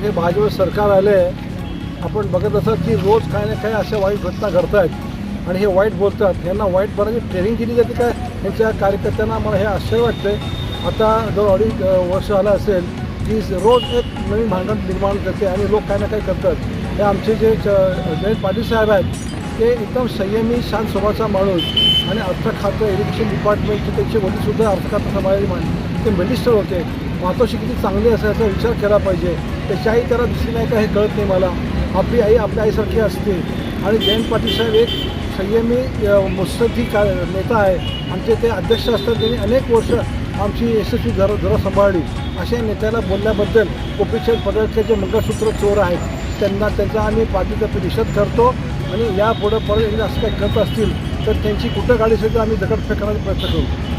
हे भाजप सरकार आले आपण बघत असाल की रोज काही ना काही अशा वाईट घटना घडत आहेत आणि हे वाईट बोलतात. यांना वाईट बनायची ट्रेनिंग दिली जाते काय यांच्या कार्यकर्त्यांना मला हे आश्चर्य वाटते आता जवळ अडीच वर्ष झालं असेल की रोज एक नवीन भांडण निर्माण करते आणि लोक काही ना काही करतात. हे आमचे जे च- जयंत पाटील साहेब आहेत ते एकदम संयमी शांत स्वभावाचा माणूस आणि अर्थ खातं एज्युकेशन डिपार्टमेंटचे त्यांचे वडीलसुद्धा अर्थ खातं सांभाळलेले ते मिनिस्टर होते. मातोश्री किती चांगली असेल याचा विचार केला पाहिजे. त्याच्याही आई त्याला दिसली नाही का हे कळत नाही मला. आपली आई आपल्या आईसारखी असते. आणि जयंत पाटील साहेब एक संयमी अ, का नेता आहे. आमचे ते अध्यक्ष असतात त्यांनी अनेक वर्ष आमची यशस्वी घर घरं सांभाळली. अशा नेत्याला बोलल्याबद्दल गोपीचंद पडळकर जे मंगळसूत्र चोर आहेत त्यांना त्यांचा आम्ही पाठीतर्फे निषेध करतो. आणि यापुढं परत एकदा असं काही करत असतील तर त्यांची कुठं गाडी असेल तर आम्ही दगडफेक करण्याचा प्रयत्न करू.